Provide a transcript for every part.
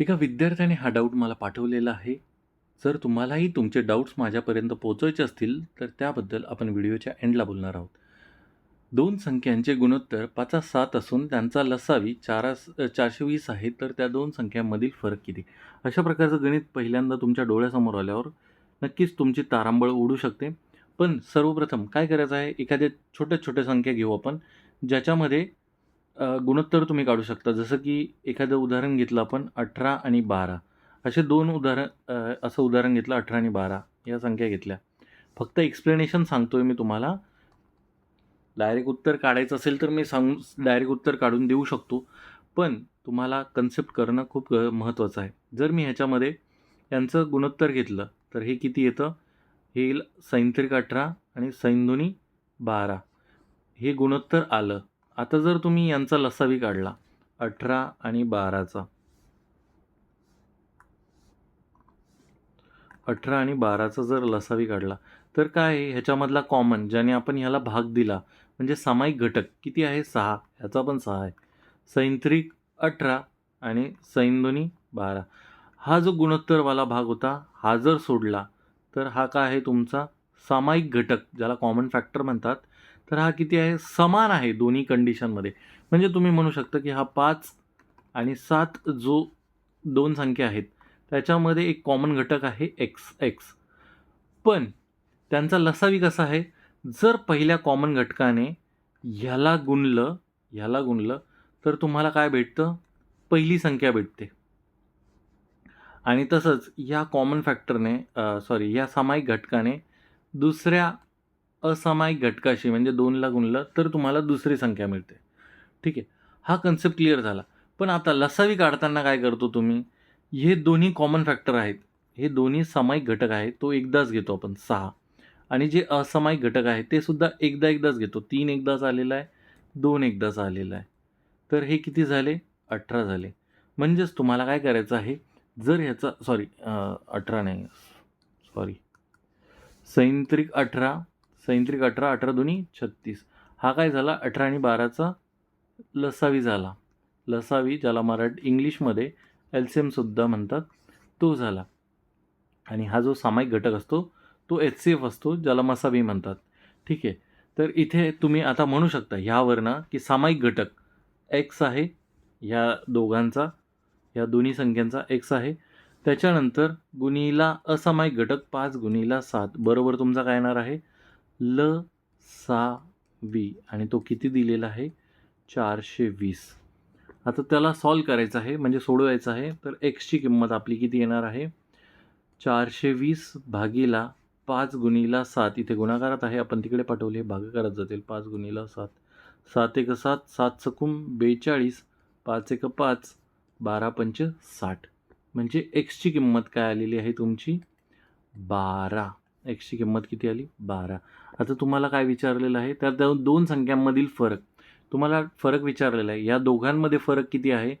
एका विद्यार्थ्याने हा डाऊट मला पाठवलेला आहे. जर तुम्हालाही तुमचे डाऊट्स माझ्यापर्यंत पोचवायचे असतील, तर त्याबद्दल आपण व्हिडिओच्या एंडला बोलणार आहोत. दोन संख्यांचे गुणोत्तर 5-7 असून त्यांचा लसावी चारा चारशे वीस आहे, तर त्या दोन संख्यांमधील फरक किती? अशा प्रकारचं गणित पहिल्यांदा तुमच्या डोळ्यासमोर आल्यावर नक्कीच तुमची तारांबळ उडू शकते. पण सर्वप्रथम काय करायचं आहे, एखाद्या छोट्या-छोट्या संख्या घेऊ आपण, ज्याच्यामध्ये गुणोत्तर तुम्ही काढू शकता. जसं की एखादं उदाहरण घेतलं आपण 18 आणि 12 असे दोन उदाहरण असं उदाहरण घेतलं 18 आणि 12 या संख्या घेतल्या. फक्त एक्सप्लेनेशन सांगतोय मी तुम्हाला. डायरेक्ट उत्तर काढायचं असेल तर मी सांगून डायरेक्ट उत्तर काढून देऊ शकतो. पण तुम्हाला कन्सेप्ट करणं खूप महत्त्वाचं आहे. जर मी ह्याच्यामध्ये यांचं गुणोत्तर घेतलं, तर हे किती येतं? हे येईल सैंत्रिक 18 आणि सैंधुनी 12 हे गुणोत्तर आलं. आता जर तुम्ही यांचा लसावी काढला 18 आणि 12चा 18 आणि 12चा जर लसावी काढला, तर काय आहे ह्याच्यामधला कॉमन ज्याने आपण ह्याला भाग दिला, म्हणजे सामायिक घटक किती आहे? सहा ह्याचा पण सहा आहे. सैंत्रिक 18 आणि सैंधुनी 12 हा जो गुणोत्तरवाला भाग होता, हा जर सोडला, तर हा काय आहे तुमचा सामायिक घटक ज्याला कॉमन फॅक्टर म्हणतात. तर हा किती आहे? समान आहे दोन्ही कंडिशनमध्ये. म्हणजे तुम्ही म्हणू शकता की हा पाच आणि सात जो दोन संख्या आहेत, त्याच्यामध्ये एक कॉमन घटक आहे एक्स एक्स. पण त्यांचा लसावी कसा आहे? जर पहिल्या कॉमन घटकाने ह्याला गुणलं, ह्याला गुणलं, तर तुम्हाला काय भेटतं? पहिली संख्या भेटते. आणि तसंच ह्या कॉमन फॅक्टरने सॉरी ह्या सामायिक घटकाने दुसऱ्या असामायिक घटकाशी म्हणजे दोनला गुणलं, तर तुम्हाला दुसरी संख्या मिळते. ठीक आहे. हा कन्सेप्ट क्लिअर झाला. पण आता लसावी काढताना काय करतो तुम्ही? हे दोन्ही कॉमन फॅक्टर आहेत. हे दोन्ही सामायिक घटक आहेत. तो एकदाच घेतो आपण सहा आणि जे असामायिक घटक आहेत, ते सुद्धा एकदा एकदाच घेतो. तीन एकदाच आलेला आहे, दोन एकदाच आलेला आहे. तर हे किती झाले? 18 झाले. म्हणजेच तुम्हाला काय करायचं आहे, जर ह्याचा सॉरी अठरा नाही, सॉरी सैंत्रिक 18, सैंत्रिक अठरा अठरा दोन्ही छत्तीस हा काय झाला? 18 आणि 12चा लसावी झाला. लसावी ज्याला मराठी इंग्लिशमध्ये एलसीएमसुद्धा म्हणतात, तो झाला. आणि हा जो सामायिक घटक असतो, तो एच सी एफ असतो, ज्याला मसावी म्हणतात. ठीक आहे. तर इथे तुम्ही आता म्हणू शकता ह्यावरनं की सामायिक घटक एक्स आहे, ह्या दोघांचा, ह्या दोन्ही संख्यांचा एक्स आहे. त्याच्यानंतर गुणीला असामायिक घटक पाच गुणीला सात बरोबर तुमचा काय येणार आहे? ल सा वी आणि तो किती दिलेला आहे? 420. आता त्याला सॉल्व करायचं आहे, म्हणजे सोडवायचं आहे. तर एक्सची किंमत आपली किती येणार आहे? 420 भागीला पाच गुणीला सात इथे गुणाकारात आहे, आपण तिकडे पाठवले, भागाकारात जातील पाच गुणीला सात सात एक 7, 7 चौकून 42, 5 एक 5, 12 पंच साठ म्हणजे एक्सची किंमत काय आलेली आहे तुमची? 12. एक्सची किंमत किती आली? 12. आता तुम्हाला काय विचारलेलं आहे? तर त्या दोन संख्यांमधील फरक. तुम्हाला फरक विचारलेला आहे. या दोघांमध्ये फरक किती आहे?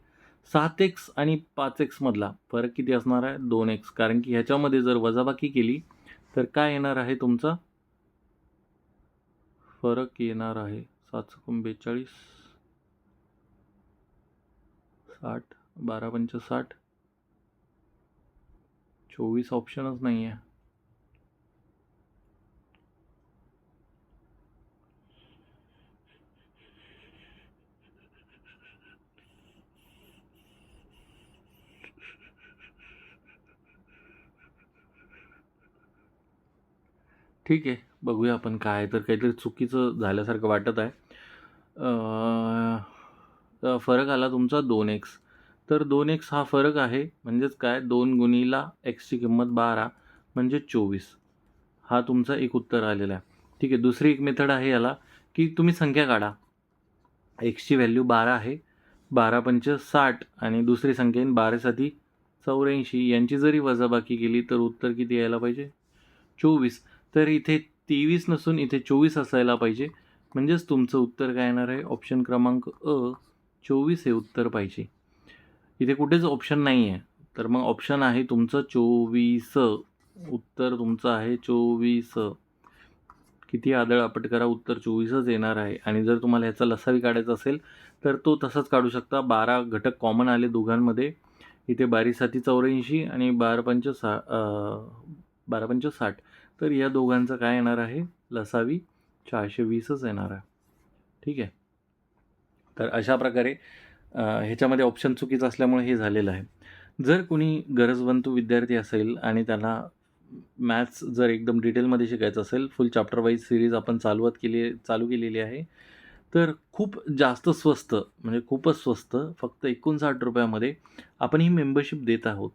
सात एक्स आणि पाच एक्समधला फरक किती असणार आहे? दोन एक्स कारण की ह्याच्यामध्ये जर वजाबाकी केली, तर काय येणार आहे तुमचा? फरक येणार आहे 7 चौकून 42, 60, 12 पंच 60. 24 ऑप्शनच नाही आहे. ठीक आहे. बघूया आपण काय तर काहीतरी चुकीचं झाल्यासारखं वाटत आहे. फरक आला तुमचा दोन एक्स तर दोन एक्स हा फरक आहे. म्हणजेच काय दोन गुणीला एक्सची किंमत 12 म्हणजे 24. हा तुमचा एक उत्तर आलेला आहे. ठीक आहे. दुसरी एक मेथड आहे याला, की तुम्ही संख्या काढा. एक्सची व्हॅल्यू 12 आहे. 12 पंच साठ आणि दुसरी संख्या येईल 12 साती 84 यांची जरी वजाबाकी केली, तर उत्तर किती यायला पाहिजे? 24. तर इथे 23 नसून इथे 24 असायला पाहिजे. म्हणजेच तुमचं उत्तर काय येणार आहे? ऑप्शन क्रमांक अ 24 हे उत्तर पाहिजे. इथे कुठेच ऑप्शन नाही आहे. तर मग ऑप्शन आहे तुमचं 24. उत्तर तुमचं आहे 24. किती आदळ आपट करा, उत्तर 24च येणार आहे. आणि जर तुम्हाला ह्याचा लसावी काढायचा असेल, तर तो तसाच काढू शकता. 12 घटक कॉमन आले दोघांमध्ये. इथे बारीसाती चौऱ्याऐंशी आणि बारा पंच सा बारा पंच साठ तर या दोघांचं काय येणार आहे? लसावी चारशे वीसच येणार आहे. ठीक आहे? तर अशा प्रकारे ह्याच्यामध्ये ऑप्शन चुकीचं असल्यामुळे हे झालेलं आहे. जर कुणी गरजवंतू विद्यार्थी असेल आणि त्यांना मॅथ्स जर एकदम डिटेलमध्ये शिकायचं असेल फुल चॅप्टर वाईज सिरीज आपण चालवत केली चालू केलेली आहे तर खूप जास्त स्वस्त म्हणजे खूपच स्वस्त फक्त एकोणसाठ रुपयामध्ये आपण ही मेंबरशिप देत आहोत.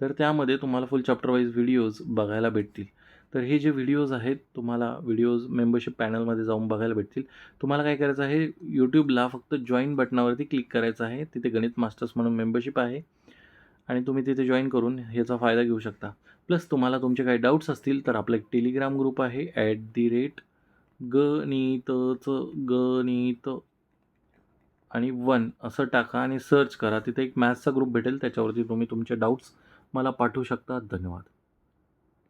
तर त्यामध्ये तुम्हाला फुल चॅप्टर वाईज व्हिडिओज बघायला भेटतील. तर हे जे व्हिडिओज आहेत तुम्हाला व्हिडिओज मेंबरशिप पॅनलमध्ये जाऊन बघायला भेटतील. तुम्हाला काय करायचं आहे यूट्यूबला फक्त जॉईन बटनावरती क्लिक करायचं आहे. तिथे गणित मास्टर्स म्हणून मेंबरशिप आहे. आणि तुम्ही तिथे जॉईन करून ह्याचा फायदा घेऊ शकता. प्लस तुम्हाला तुमचे काही डाऊट्स असतील तर आपला एक टेलिग्राम ग्रुप आहे ॲट दी रेट गणितचं गणित आणि वन असं टाका आणि सर्च करा. तिथे एक मॅथ्सचा ग्रुप भेटेल त्याच्यावरती तुम्ही तुमचे डाऊट्स मला पाठवू शकता? धन्यवाद.